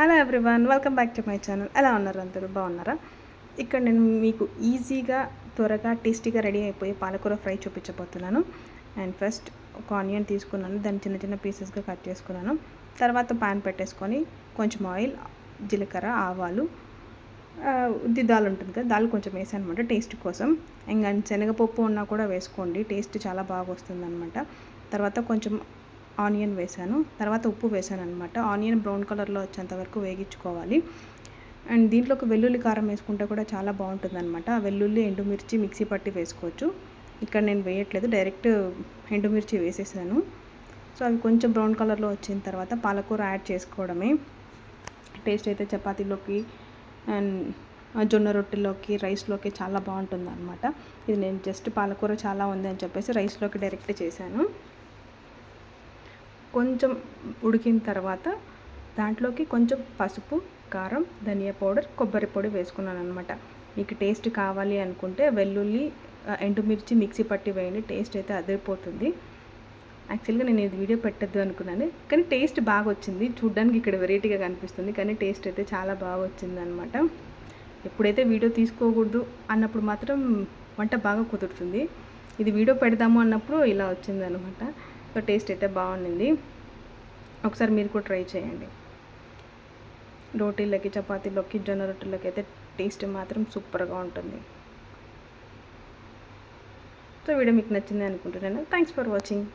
Hello everyone welcome back to my channel ఎలా ఉన్నారు అందరూ? బాగున్నారా? ఇక్కడ నేను మీకు ఈజీగా త్వరగా టేస్టీగా రెడీ అయిపోయి పాలకూర ఫ్రై చూపించబోతున్నాను. అండ్ ఫస్ట్ ఒక ఆనియన్ తీసుకున్నాను. దాన్ని చిన్న చిన్న పీసెస్గా కట్ చేసుకున్నాను. తర్వాత పాన్ పెట్టేసుకొని కొంచెం ఆయిల్ జీలకర్ర ఆవాలు ఉద్ది దాల్ ఉంటుంది కదా దాల్ కొంచెం వేసాను అనమాట టేస్ట్ కోసం. ఇంకా శనగపప్పు ఉన్నా కూడా వేసుకోండి టేస్ట్ చాలా బాగా వస్తుంది అనమాట తర్వాత కొంచెం ఆనియన్ వేసాను. తర్వాత ఉప్పు వేసాను అనమాట ఆనియన్ బ్రౌన్ కలర్లో వచ్చేంత వరకు వేగించుకోవాలి. అండ్ దీంట్లోకి వెల్లుల్లి కారం వేసుకుంటే కూడా చాలా బాగుంటుంది అనమాట వెల్లుల్లి ఎండుమిర్చి మిక్సీ పట్టి వేసుకోవచ్చు. ఇక్కడ నేను వేయట్లేదు. డైరెక్ట్ ఎండుమిర్చి వేసేసాను. సో అవి కొంచెం బ్రౌన్ కలర్లో వచ్చిన తర్వాత పాలకూర యాడ్ చేసుకోవడమే. టేస్ట్ అయితే చపాతీలోకి అండ్ జొన్న రొట్టెలోకి రైస్లోకి చాలా బాగుంటుంది అనమాట ఇది నేను జస్ట్ పాలకూర చాలా ఉంది అని చెప్పేసి రైస్లోకి డైరెక్ట్ చేశాను. కొంచెం ఉడికిన తర్వాత దాంట్లోకి కొంచెం పసుపు కారం ధనియా పౌడర్ కొబ్బరి పొడి వేసుకున్నాను అనమాట మీకు టేస్ట్ కావాలి అనుకుంటే వెల్లుల్లి ఎండుమిర్చి మిక్సీ పట్టి వేయండి టేస్ట్ అయితే అదిరిపోతుంది. యాక్చువల్గా నేను ఇది వీడియో పెట్టద్దు అనుకున్నాను కానీ టేస్ట్ బాగా వచ్చింది. చూడ్డానికి ఇక్కడ వెరైటీగా కనిపిస్తుంది కానీ టేస్ట్ అయితే చాలా బాగా వచ్చింది అనమాట ఎప్పుడైతే వీడియో తీసుకోకూడదు అన్నప్పుడు మాత్రం వంట బాగా కుదురుతుంది. ఇది వీడియో పెడదాము అన్నప్పుడు ఇలా వచ్చింది అనమాట సో టేస్ట్ అయితే బాగుండింది. ఒకసారి మీరు కూడా ట్రై చేయండి. రోటీలకి చపాతీలోకి జొన్న రొట్టెలకి అయితే టేస్ట్ మాత్రం సూపర్గా ఉంటుంది. సో వీడియో మీకు నచ్చింది అనుకుంటున్నాను. Thanks for watching